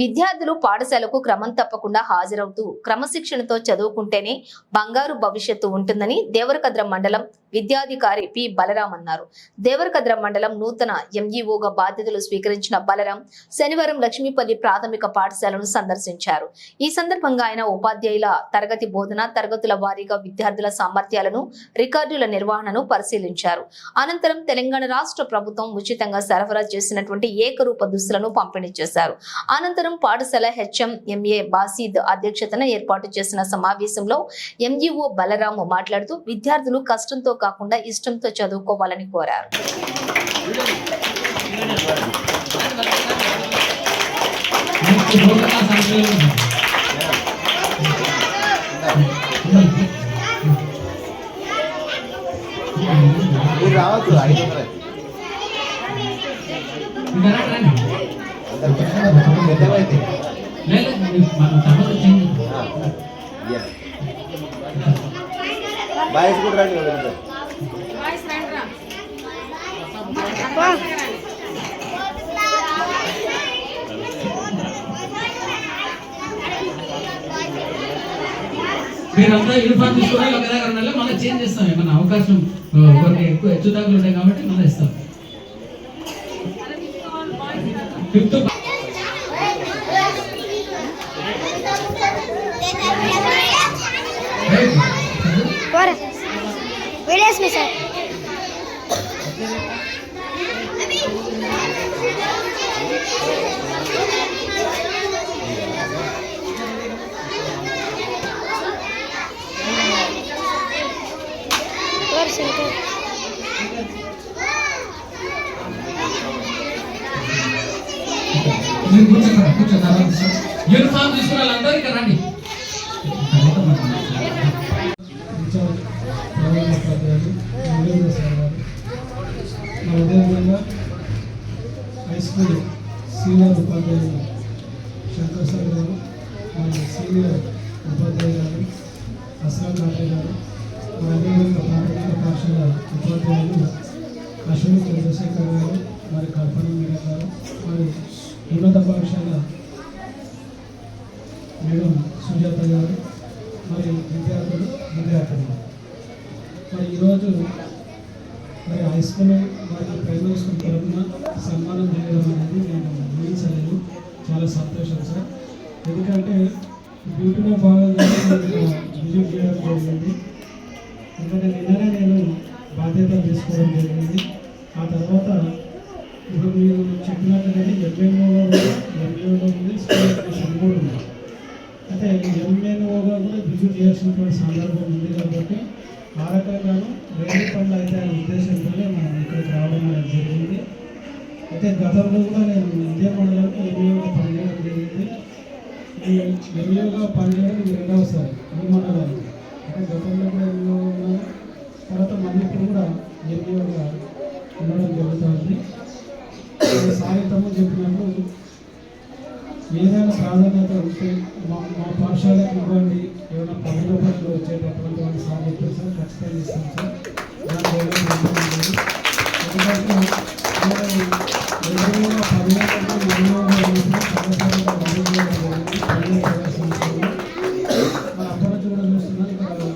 విద్యార్థులు పాఠశాలకు క్రమం తప్పకుండా హాజరవుతూ క్రమశిక్షణతో చదువుకుంటేనే బంగారు భవిష్యత్తు ఉంటుందని దేవరకద్ర మండలం విద్యాధికారి పి. బలరాం అన్నారు. దేవరకద్ర మండలం నూతన ఎంఈఓగా బాధ్యతలు స్వీకరించిన బలరాం శనివారం లక్ష్మీపల్లి ప్రాథమిక పాఠశాలను సందర్శించారు. ఈ సందర్భంగా ఆయన ఉపాధ్యాయుల తరగతి బోధన తరగతుల వారీగా విద్యార్థుల సామర్థ్యాలను రికార్డుల నిర్వహణను పరిశీలించారు. అనంతరం తెలంగాణ రాష్ట్ర ప్రభుత్వం ఉచితంగా సరఫరా చేసినటువంటి ఏకరూప దుస్తులను పంపిణీ చేశారు. అనంతరం పాఠశాల హెచ్ఎం ఎంఏ బాసీద్ అధ్యక్షతన ఏర్పాటు చేసిన సమావేశంలో ఎంఈఓ బలరాము మాట్లాడుతూ విద్యార్థులు కష్టంతో కాకుండా ఇష్టంతో చదువుకోవాలని కోరారు రావచ్చు ఐదు వందలు. పెద్దవైతే లేదు, లేదు, మన బాయ్స్ కూడా రండి వదిలిపెట్టు. మీరంతా యూనిఫామ్ తీసుకోవాలి ఒక దగ్గర ఉండాలి మళ్ళీ చేంజ్ చేస్తాం ఏమన్నా అవకాశం కొన్ని ఎక్కువ హెచ్చు తగ్గులు ఉంటాయి కాబట్టి మళ్ళీ ఇస్తాం fifth Beleza, missão. Bora, senhor. మీరు కూర్చోండి కూర్చోండి తర్వాత ఇస్తాం. యూనిఫామ్ తీసుకున్న వాళ్ళందరూ ఇక్కడ రండి అదేవిధంగా హై స్కూల్ సీనియర్ ఉపాధ్యాయులు శంకర్ సార్ గారు మరియు సీనియర్ ఉపాధ్యాయులు గారు అస్లాం నాటే గారు అదేవిధంగా ప్రాథమిక పాఠశాల ఉపాధ్యాయులు అశ్విని చంద్రశేఖర్ గారు మరి కల్పన మీరా గారు మరి ఉన్నత పాఠశాల మేడం సుజాత గారు మరి విద్యార్థులు విద్యార్థులు మరి ఈరోజు మరి హై స్కూల్ వారికి ప్రైమరీ స్కూల్ తరఫున సన్మానం చేయడం అనేది నేను ఊహించలేదు చాలా సంతోషం సార్. ఎందుకంటే బ్యూటీలో భాగంగా నేను విజిట్ చేయడం జరిగింది. ఎందుకంటే నిన్ననే నేను బాధ్యత తీసుకోవడం జరిగింది. ఆ తర్వాత ఇప్పుడు మీరు చెప్పినట్టుగానే ఎంఎన్ఓ ఎంఏఓలో ఉంది స్కూల్ ఎడ్యుకేషన్ కూడా ఉంది అంటే ఎంఎన్ఓగా కూడా విజిట్ చేయాల్సినటువంటి సందర్భం ఉంది కాబట్టి ఆ రకంగాను రెండు పనులు అయితే అనే ఉద్దేశంతోనే మనం ఇక్కడికి రావడం అనేది జరిగింది. అయితే గతంలో కూడా నేను ఇదే మండలంలో ఎంఈఓగా పనిచేయడం జరిగింది. ఈ ఎంఈఓగా పనిచేయడం రెండవసారి ఈ మండలానికి. అంటే గతంలో కూడా ఎంఈఓ ఉన్నాను తర్వాత మళ్ళీ ఇప్పుడు కూడా ఎంఈఓగా ఉండడం జరుగుతుంది. సాహిత్యము చెప్పినప్పుడు ఏదైనా ప్రాధాన్యత ఉంటే మా మా పాఠశాలకు ఇవ్వండి. ఏమైనా పది రూపాయలు వచ్చేటటువంటి వాళ్ళు సార్ సార్ ఖచ్చితంగా ఇస్తాం సార్.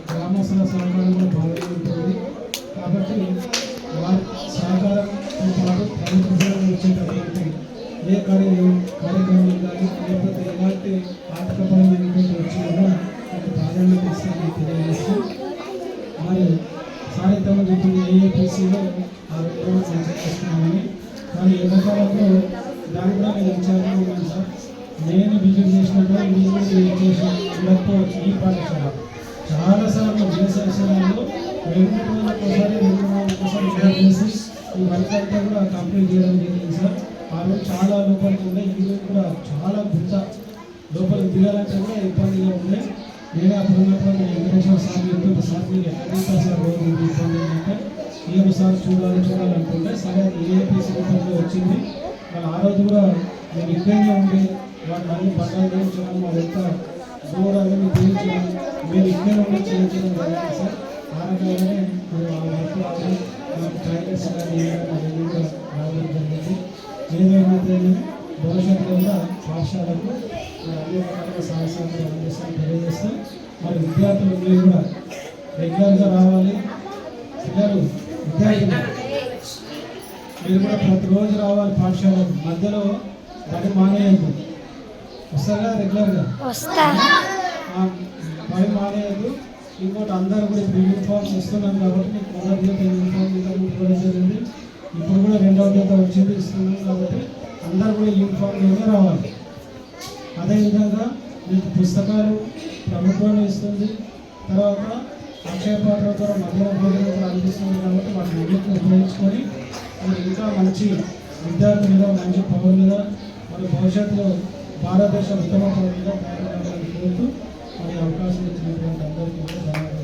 గ్రామస్తుల సహకారం కూడా ఉంటుంది. కాబట్టి వారి సహకారంతో పాటు ప్రభుత్వం వచ్చేటటువంటి ఏ కార్య కార్యక్రమం కానీ లేకపోతే ఎలాంటి ఆర్థికపరమైనటువంటి వచ్చినా కూడా ప్రాధాన్యత ఇస్తానని తెలియజేస్తూ మరి సాహిత్యం చెప్పింది ఏఏపీసీలో ఆ రెండు రోజులు చేస్తున్నామని కానీ దాని కూడా నేను ఇన్ఛార్జ్గా సార్ నేను చేసినప్పుడు మీరు కూడా ఉండకపోవచ్చు ఈ పాఠశాల చాలాసార్లు రెండు రెండు చేసి ఈ వర్క్ అంతా కూడా కంప్లీట్ చేయడం జరిగింది సార్ ఆ రోజు చాలా లోపలికి ఉన్నాయి. ఈరోజు కూడా చాలా గుర్త లోపలికి దిగాలంటే కూడా ఇబ్బందిగా ఉండే నేనే అప్పుడు ఉన్నటువంటి వెంకటేశ్వర స్వామి చెప్తుంటే సార్ మీరు ఎక్కడ దిగుతారు సార్ రోజు ఏమో సార్ చూడాలి చూడాలనుకుంటే సరే అది ఏపీసీ రూపంలో వచ్చింది? మరి ఆ రోజు కూడా నేను ఇబ్బందిగా ఉండి వాళ్ళు మళ్ళీ పట్టాలు చేయించడం యొక్క దూరాలను తీయించడం మీరు ఇబ్బంది ఉండి చేయించడం జరిగింది సార్. ఆ రకంగానే ట్రైలర్స్ కానీ రావడం జరిగింది. భవిష్యత్తులో కూడా పాఠశాలకు మరి అన్ని రకాలుగా సహాయ సహకారం అందిస్తామని తెలియజేస్తూ మరి విద్యార్థులు మీరు కూడా రెగ్యులర్గా రావాలి. పిల్లలు విద్యార్థులు మీరు కూడా ప్రతిరోజు రావాలి పాఠశాలకు. మధ్యలో బడి మానేయద్దు. వస్తారా రెగ్యులర్గా? బడి మానేయద్దు. ఇంకోటి అందరూ కూడా ఇప్పుడు యూనిఫామ్స్ ఇస్తున్నాం కాబట్టి మీకు మొదటి యూనిఫామ్ కూడా జరిగింది. ఇప్పుడు కూడా రెండవ జత వచ్చింది ఇస్తున్నాం కాబట్టి అందరూ కూడా యూనిఫామ్లోనే రావాలి. అదేవిధంగా మీకు పుస్తకాలు ప్రభుత్వం ఇస్తుంది. తర్వాత అక్షయ పాత్ర ద్వారా మధ్యాహ్న భోజనం కూడా అందిస్తుంది కాబట్టి వాటిని అన్నింటిని ఉపయోగించుకొని మరి ఇంకా మంచి విద్యార్థులుగా మంచి పౌరులుగా మరి భవిష్యత్తులో భారతదేశ ఉత్తమ పౌరులుగా తయారు కావాలని కోరుతూ మరి అవకాశం ఇచ్చినటువంటి అందరికీ కూడా ధన్యవాదాలు.